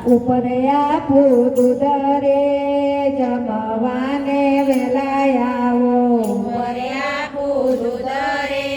વાલા ઉપર આપું દૂધ રે જમવાને વેલા આવો વર્યા પૂરું દરે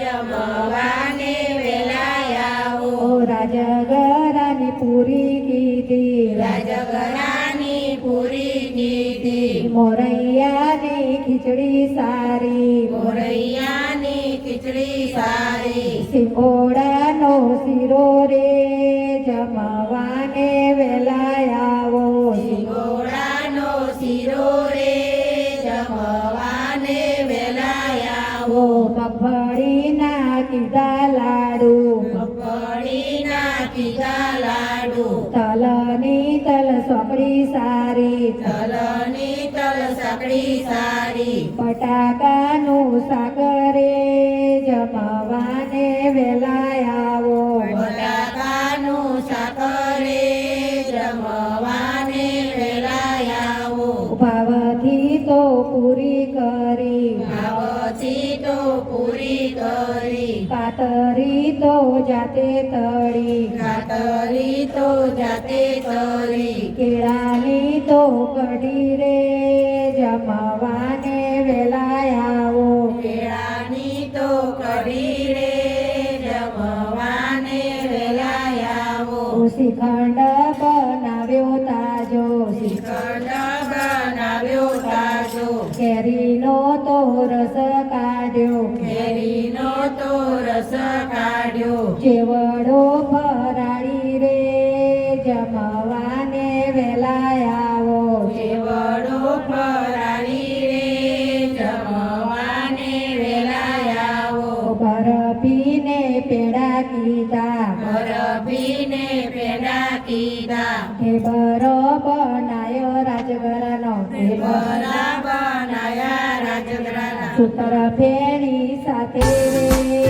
જમવાને વેલાયાઓ ઓ રાજગરાની પૂરી કીધી રાજગરાની પૂરી કીધી મોરૈયાની ખીચડી સારી મોરૈયાની ખીચડી સારી સિંગોડાનો શીરો રે કીધા લાડુ તલની તલ સોપડી સારી તલની તલ સકડી સારી બટાકાનું સાકરે જમવાને વેલા આવો બટાકાનું સાકરે જમવાને આવો ભાવથી તો પૂરી કરી ભાવથી તો પૂરી કરી પાતરી તો જાતે તળી ગાતરી તો જાતે તરી. કેળાની તો કઢી રે જમવાને વેલા આવો. કેળાની તો કઢી રે જમવાને આવો. શ્રીખંડ બનાવ્યો તાજો. શ્રીખંડ બનાવ્યો તાજો. કેરીનો તો રસ કાઢ્યો. ચેવડો ફરાળી રે જમવાને વેલા આવો. કેવડો ફરાળી રે જમવાને વેલાયાઓ બરફીને પેડા કીધા. બરફીને પેડા કીધા. હે બરો બનાયો રાજગરાનો. હે બરા બનાયા રાજગરાના. સૂત્ર ફેરી સાથે રે.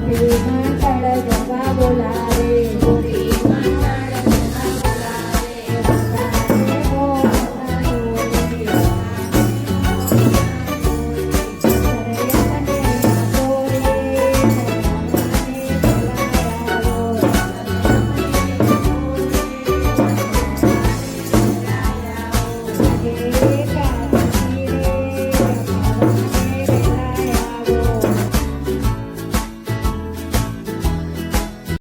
Happy